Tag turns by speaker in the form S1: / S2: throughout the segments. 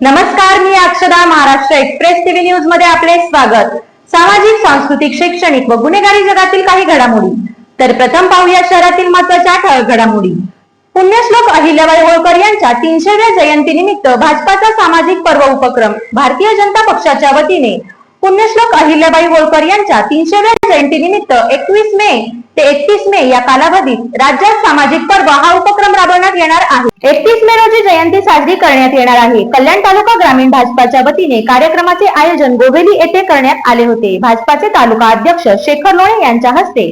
S1: नमस्कार मी अक्षदा Maharashtra express TV न्यूजमध्ये आपले स्वागत. सामाजिक सांस्कृतिक शैक्षणिक व गुन्हेगारी जगातील काही घडामोडी. तर प्रथम पाहूया शहरातील महत्त्वाच्या ठळक घडामोडी. पुण्यश्लोक अहिल्याबाई होळकर यांच्या तीनशेव्या जयंतीनिमित्त भाजपाचा सामाजिक पर्व उपक्रम भारतीय जनता पक्षाच्या वतीने पुण्यश्लोक अहिल्याबाई होळकर यांच्या तीनशेव्या जयंतीनिमित्त एकवीस मे ते एकतीस मे या कालावधीत राज्यात सामाजिक पर्व हा उपक्रम राबवण्यात येणार आहे. एकतीस मे रोजी जयंती साजरी करण्यात येणार आहे. कल्याण तालुका ग्रामीण भाजपाच्या वतीने कार्यक्रमाचे आयोजन गोवेली येथे करण्यात आले होते. भाजपाचे तालुका अध्यक्ष शेखर लोणे यांच्या हस्ते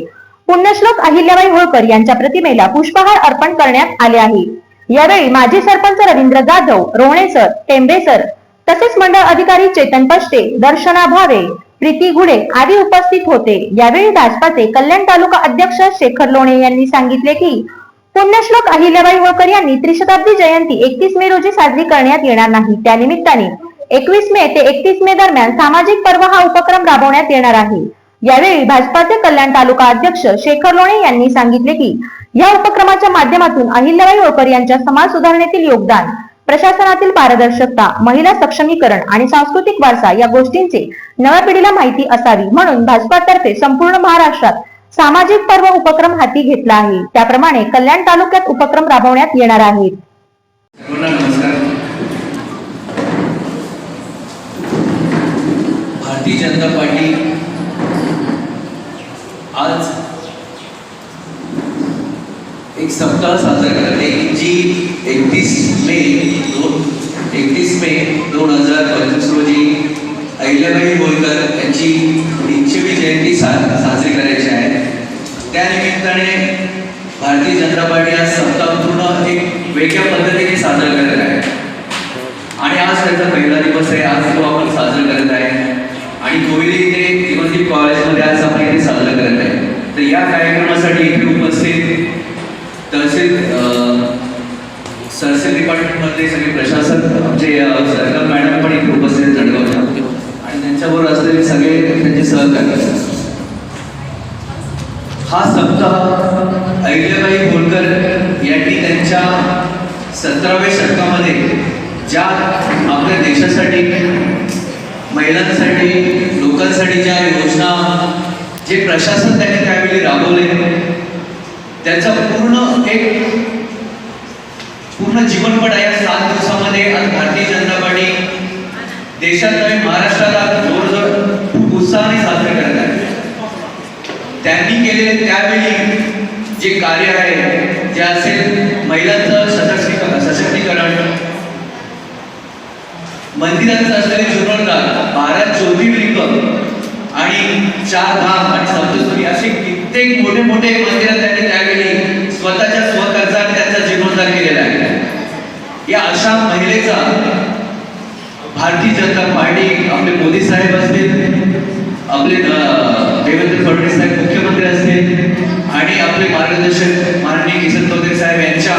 S1: पुण्यश्लोक अहिल्याबाई होळकर यांच्या प्रतिमेला पुष्पहार अर्पण करण्यात आले आहे. यावेळी माजी सरपंच रवींद्र जाधव रोहणे सर टेंबे सर तसेच मंडळ अधिकारी चेतन पष्टे दर्शना भावे प्रीती गुडे आदी उपस्थित होते. यावेळी भाजपाचे कल्याण तालुका अध्यक्ष शेखर लोणे यांनी सांगितले की पुण्यश्लोक अहिल्याबाई होळकर यांनी त्रिशताब्दी जयंती एकतीस मे रोजी साजरी करण्यात येणार नाही. त्यानिमित्ताने एकवीस मे ते एकतीस मे दरम्यान सामाजिक पर्व हा उपक्रम राबवण्यात येणार आहे. यावेळी भाजपाचे कल्याण तालुका अध्यक्ष शेखर लोणे यांनी सांगितले की या उपक्रमाच्या माध्यमातून अहिल्याबाई होळकर यांच्या समाज सुधारणेतील योगदान प्रशासनातील पारदर्शकता महिला सक्षमीकरण आणि सांस्कृतिक वारसा या गोष्टींचे नव्या पिढीला माहिती असावी म्हणून भाजपातर्फे संपूर्ण महाराष्ट्रात सामाजिक पर्व उपक्रम हाती घेतला आहे. त्याप्रमाणे कल्याण तालुक्यात उपक्रम राबवण्यात येणार आहेत.
S2: भारतीय जनता पार्टी आज एक सप्ताह साजरा करत. आहे जी एकतीस मे दोन एकतीस मे दोन हजार पंचवीस रोजी अहिल्याबाई होळकर यांची तीनशेवी जयंती सा साजरी करायची आहे. त्यानिमित्ताने भारतीय जनता पार्टी आज सप्ताह पूर्ण एक वेगळ्या पद्धतीने साजरा करत आहे. आणि आज त्याचा पहिला दिवस आहे. आज तो आपण साजरा करत आहे. आणि कोविली इथे दिवसदीप कॉलेजमध्ये आज आपण इथे साजरा करत आहे. तर या कार्यक्रमासाठी इथे उपस्थित तहसील तहसील सहसील डिपार्टमेंटमधले सगळे प्रशासन आमचे सरकार मॅडम पण इथे उपस्थित जळगावच्या आणि त्यांच्याबरोबर असलेले सगळे त्यांचे सहकारी. हा सप्ताह अहिल्याबाई होळकर यांनी त्यांच्या सतराव्या शतकामध्ये ज्या आपल्या देशासाठी महिलांसाठी लोकांसाठी ज्या योजना जे प्रशासन त्यांनी त्यावेळी राबवले त्याचा पूर्ण एक पूर्ण जीवनपट या सात दिवसामध्ये. आज भारतीय जनता पार्टी देशात नव्हे महाराष्ट्राला जोरजोर खूप उत्साहाने साजरे करत आहे. त्यांनी केलेले त्यावेळी जे कार्य आहे जे असेल महिलांचं सशक्तीकरण सशक्तीकरण मंदिरांचं असलेले जीर्णोद्धार बारा ज्योतिर्लिंग आणि चार धाम आणि सप्तशृंगी असे कित्येक मोठे मोठे मंदिर त्यांनी तयार स्वतःच्या स्वखर्चाने त्यांचा जीर्णोद्धार केलेला आहे या अशा महिलेचा भारतीय जनता पार्टी आपले मोदी साहेब असतील आपले देवेंद्र फडणवीस साहेब मुख्यमंत्री असतील आणि आपले मार्गदर्शक माननीय किसन चौधरी साहेब यांच्या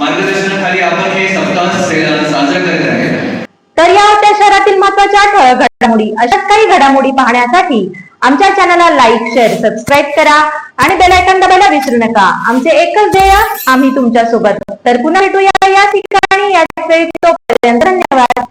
S2: मार्गदर्शनाखाली आपण हे सप्ताह साजरा करत आहे.
S1: तर या होत्या शहरातील महत्त्वाच्या ठळक घडामोडी. अशाच काही घडामोडी पाहण्यासाठी आमच्या चॅनलला लाईक शेअर सबस्क्राईब करा आणि बेलायकन आयकॉन दाबायला विसरू नका. आमचे एकच ध्येय आम्ही तुमच्यासोबत तर पुन्हा भेटूया या ठिकाणी. याच वेळी तोपर्यंत धन्यवाद.